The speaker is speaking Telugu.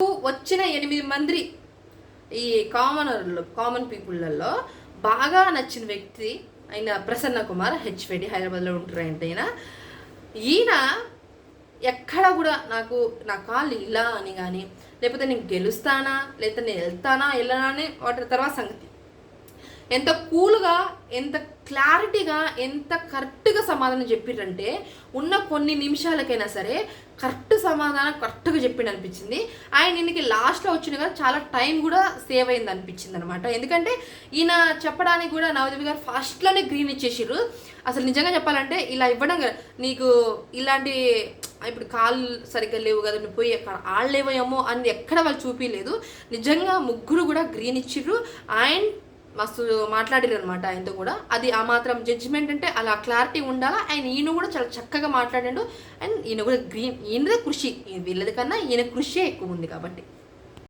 వచ్చిన ఎనిమిది మంది ఈ కామనర్లు కామన్ పీపుల్లలో బాగా నచ్చిన వ్యక్తి ఆయన ప్రసన్న కుమార్ హెచ్వేడి హైదరాబాద్లో ఉంటారంట ఆయన ఈయన ఎక్కడ కూడా నాకు నా కాళ్ళు ఇలా అని కానీ లేకపోతే నేను గెలుస్తానా లేకపోతే నేను వెళ్తానా వెళ్ళనా అని వాటి తర్వాత సంగతి. ఎంత కూల్గా ఎంత క్లారిటీగా ఎంత కరెక్ట్గా సమాధానం చెప్పిండ్రంటే ఉన్న కొన్ని నిమిషాలకైనా సరే కరెక్ట్ సమాధానం కరెక్ట్గా చెప్పిండు అనిపించింది ఆయన ఈయనకి లాస్ట్లో వచ్చిన కదా చాలా టైం కూడా సేవ్ అయింది అనిపించింది అనమాట ఎందుకంటే ఈయన చెప్పడానికి కూడా నవదీప్ గారు ఫస్ట్లోనే గ్రీన్ ఇచ్చేసారు అసలు నిజంగా చెప్పాలంటే ఇలా ఇవ్వడం కదా, నీకు ఇలాంటి ఇప్పుడు కాళ్ళు సరిగ్గా లేవు కదా నువ్వు పోయి అక్కడ లేవేమో అని ఎక్కడ వాళ్ళు చూపించలేదు నిజంగా ముగ్గురు కూడా గ్రీన్ ఇచ్చిర్రు. అండ్ మస్తు మాట్లాడారు అనమాట ఆయనతో కూడా. అది ఆ మాత్రం జడ్జిమెంట్ అంటే అలా క్లారిటీ ఉండాలా? ఆయన ఈయన కూడా చాలా చక్కగా మాట్లాడాడు. అండ్ ఈయన కూడా గ్రీన్ ఈయనదే కృషి. వీళ్ళది కన్నా ఈయన కృషి ఎక్కువ ఉంది కాబట్టి.